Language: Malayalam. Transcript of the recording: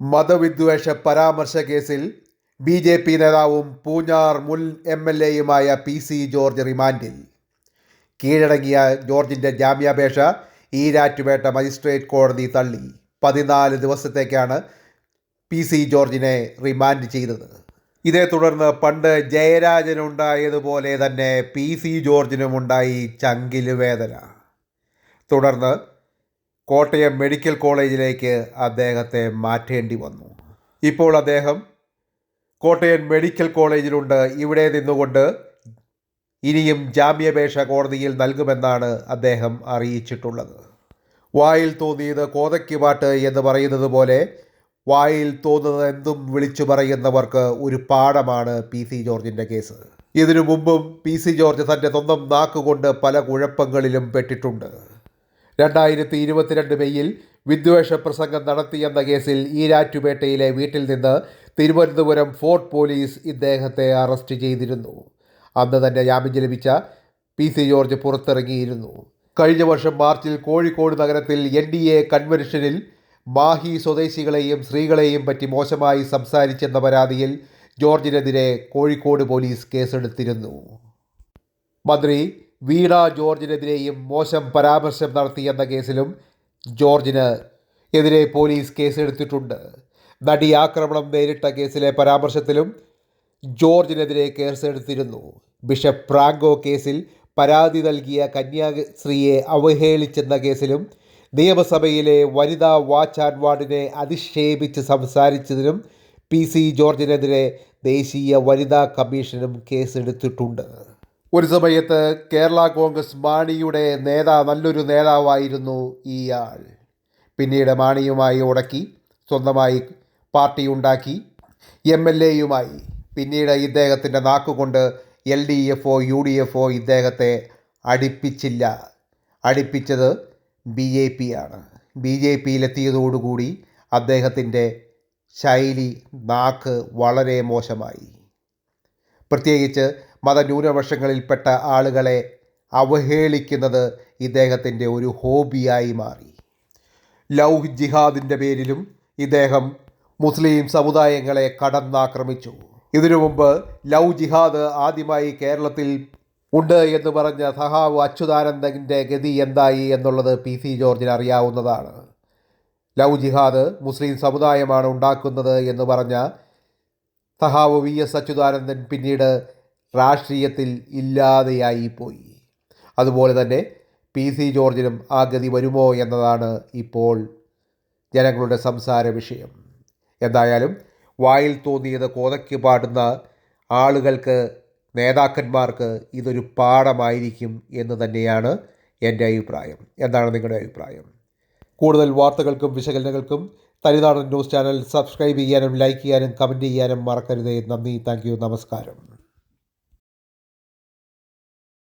മതവിദ്വേഷ പരാമർശ കേസിൽ ബി ജെ പി നേതാവും പൂഞ്ഞാർ മുൻ എം എൽ എയുമായ പി സി ജോർജ് റിമാൻഡിൽ. കീഴടങ്ങിയ ജോർജിന്റെ ജാമ്യാപേക്ഷ ഈരാറ്റുപേട്ട മജിസ്ട്രേറ്റ് കോടതി തള്ളി. പതിനാല് ദിവസത്തേക്കാണ് പി സി ജോർജിനെ റിമാൻഡ് ചെയ്തത്. ഇതേ തുടർന്ന് പണ്ട് ജയരാജനുണ്ടായതുപോലെ തന്നെ പി സി ജോർജിനുമുണ്ടായി ചങ്കിൽ വേദന. തുടർന്ന് കോട്ടയം മെഡിക്കൽ കോളേജിലേക്ക് അദ്ദേഹത്തെ മാറ്റേണ്ടി വന്നു. ഇപ്പോൾ അദ്ദേഹം കോട്ടയം മെഡിക്കൽ കോളേജിലുണ്ട്. ഇവിടെ നിന്നുകൊണ്ട് ഇനിയും ജാമ്യാപേക്ഷ കോടതിയിൽ നൽകുമെന്നാണ് അദ്ദേഹം അറിയിച്ചിട്ടുള്ളത്. വായിൽ തോന്നിയത് കോതയ്ക്ക് പാട്ട് എന്ന് പറയുന്നത് പോലെ വായിൽ തോന്നുന്നത് എന്തും വിളിച്ചു പറയുന്നവർക്ക് ഒരു പാഠമാണ് പി സി ജോർജിന്റെ കേസ്. ഇതിനു മുമ്പും പി സി ജോർജ് തന്റെ സ്വന്തം നാക്കുകൊണ്ട് പല കുഴപ്പങ്ങളിലും പെട്ടിട്ടുണ്ട്. രണ്ടായിരത്തി ഇരുപത്തിരണ്ട് മെയ്യിൽ വിദ്വേഷ പ്രസംഗം നടത്തിയെന്ന കേസിൽ ഈരാറ്റുപേട്ടയിലെ വീട്ടിൽ നിന്ന് തിരുവനന്തപുരം ഫോർട്ട് പോലീസ് ഇദ്ദേഹത്തെ അറസ്റ്റ് ചെയ്തിരുന്നു. അന്ന് തന്നെ ജാമ്യം ലഭിച്ച പി സി ജോർജ് പുറത്തിറങ്ങിയിരുന്നു. കഴിഞ്ഞ വർഷം മാർച്ചിൽ കോഴിക്കോട് നഗരത്തിൽ എൻ ഡി എ കൺവെൻഷനിൽ മാഹി സ്വദേശികളെയും സ്ത്രീകളെയും പറ്റി മോശമായി സംസാരിച്ചെന്ന പരാതിയിൽ ജോർജിനെതിരെ കോഴിക്കോട് പോലീസ് കേസെടുത്തിരുന്നു. മന്ത്രി വീണ ജോർജിനെതിരെയും മോശം പരാമർശം നടത്തിയെന്ന കേസിലും ജോർജിന് എതിരെ പോലീസ് കേസെടുത്തിട്ടുണ്ട്. നടി ആക്രമണം നേരിട്ട കേസിലെ പരാമർശത്തിലും ജോർജിനെതിരെ കേസെടുത്തിരുന്നു. ബിഷപ്പ് ഫ്രാങ്കോ കേസിൽ പരാതി നൽകിയ കന്യാസ്ത്രീയെ അവഹേളിച്ചെന്ന കേസിലും നിയമസഭയിലെ വനിതാ വാച്ച് ആൻഡ് വാർഡിനെ അധിക്ഷേപിച്ച് സംസാരിച്ചതിനും പി സി ജോർജിനെതിരെ ദേശീയ വനിതാ കമ്മീഷനും കേസെടുത്തിട്ടുണ്ട്. ഒരു സമയത്ത് കേരള കോൺഗ്രസ് മാണിയുടെ നേതാ നല്ലൊരു നേതാവായിരുന്നു ഇയാൾ. പിന്നീട് മാണിയുമായി ഉടക്കി സ്വന്തമായി പാർട്ടി ഉണ്ടാക്കി എം എൽ എയുമായി. പിന്നീട് ഇദ്ദേഹത്തിന്റെ നാക്കുകൊണ്ട് എൽ ഡി എഫ് ഒ യു ഡി എഫ് ഒ ഇദ്ദേഹത്തെ അടുപ്പിച്ചില്ല. അടുപ്പിച്ചത് ബി ജെ പി ആണ് ബി ജെ പിയിലെത്തിയതോടുകൂടി അദ്ദേഹത്തിന്റെ ശൈലി നാക്ക് വളരെ മോശമായി. പ്രത്യേകിച്ച് മതന്യൂനപക്ഷങ്ങളിൽപ്പെട്ട ആളുകളെ അവഹേളിക്കുന്നത് ഇദ്ദേഹത്തിന്റെ ഒരു ഹോബിയായി മാറി. ലൗഹ് ജിഹാദിന്റെ പേരിലും ഇദ്ദേഹം മുസ്ലിം സമുദായങ്ങളെ കടന്നാക്രമിച്ചു. ഇതിനു മുമ്പ് ലവ് ജിഹാദ് ആദ്യമായി കേരളത്തിൽ ഉണ്ട് എന്ന് പറഞ്ഞ സഹാവ് അച്യുതാനന്ദന്റെ ഗതി എന്തായി എന്നുള്ളത് പി സി ജോർജിന് അറിയാവുന്നതാണ്. ലവ് ജിഹാദ് മുസ്ലിം സമുദായമാണ് ഉണ്ടാക്കുന്നത് എന്ന് പറഞ്ഞ സഹാവ് വി എസ് അച്യുതാനന്ദൻ പിന്നീട് രാഷ്ട്രീയത്തിൽ ഇല്ലാതെയായി പോയി. അതുപോലെ തന്നെ പി സി ജോർജിനും ആ ഗതി വരുമോ എന്നതാണ് ഇപ്പോൾ ജനങ്ങളുടെ സംസാര വിഷയം. എന്തായാലും വായിൽ തോന്നിയത് കോതയ്ക്ക് പാടുന്ന ആളുകൾക്ക് നേതാക്കന്മാർക്ക് ഇതൊരു പാഠമായിരിക്കും എന്ന് തന്നെയാണ് എന്റെ അഭിപ്രായം. എന്താണ് നിങ്ങളുടെ അഭിപ്രായം? കൂടുതൽ വാർത്തകൾക്കും വിശകലനങ്ങൾക്കും തനിനാടൻ ന്യൂസ് ചാനൽ സബ്സ്ക്രൈബ് ചെയ്യാനും ലൈക്ക് ചെയ്യാനും കമന്റ് ചെയ്യാനും മറക്കരുതേ. നന്ദി താങ്ക് നമസ്കാരം.